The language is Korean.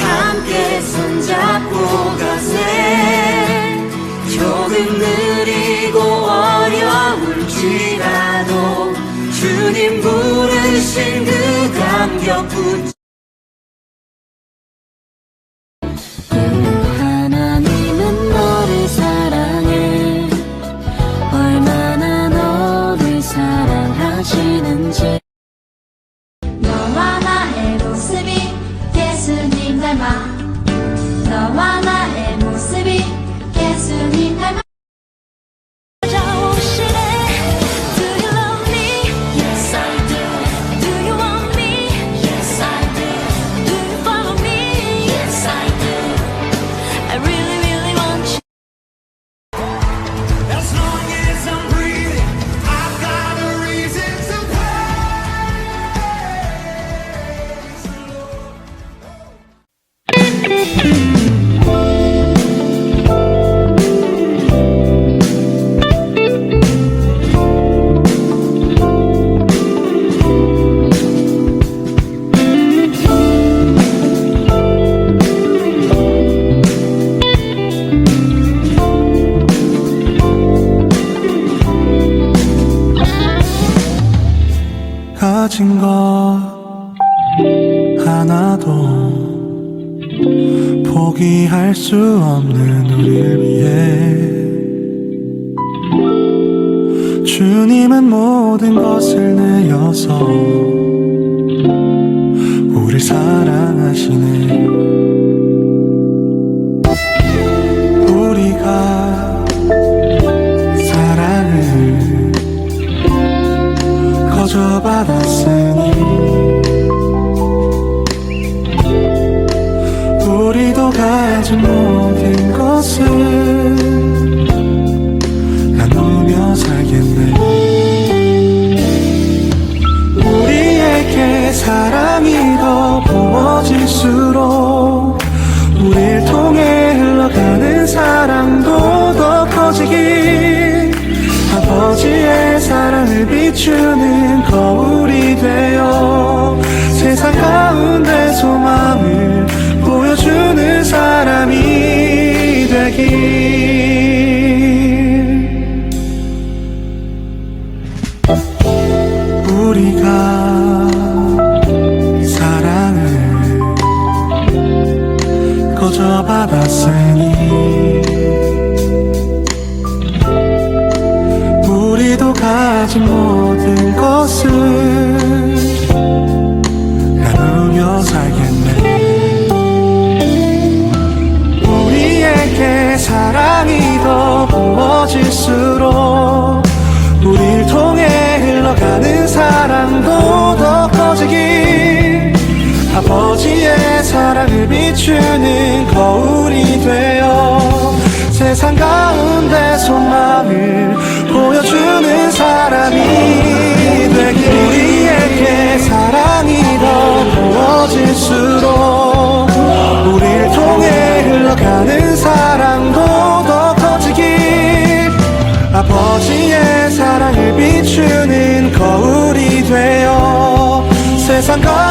함께 손잡고 가세. 조금 느리고 어려울지라도 주님 부르신 그 감격 붙 예수님 닮아 너와 나의 모 가진 것 하나도 포기할 수 없는 우리를 위해 주님은 모든 것을 내어서 우릴 사랑하시네 가진 모든 것을 나누며 살겠네. 우리에게 사랑이 더 부어질수록 우릴 통해 흘러가는 사랑도 더 커지길 아버지의 사랑을 비추는 사랑을 거저 받았으니 사랑을 비추는 거울이 되어 세상 가운데 손마음을 보여주는 사람이 되길 우리에게 사랑이 더 부어질수록 우리를 통해 흘러가는 사랑도 더 커지길 아버지의 사랑을 비추는 거울이 되어 세상 가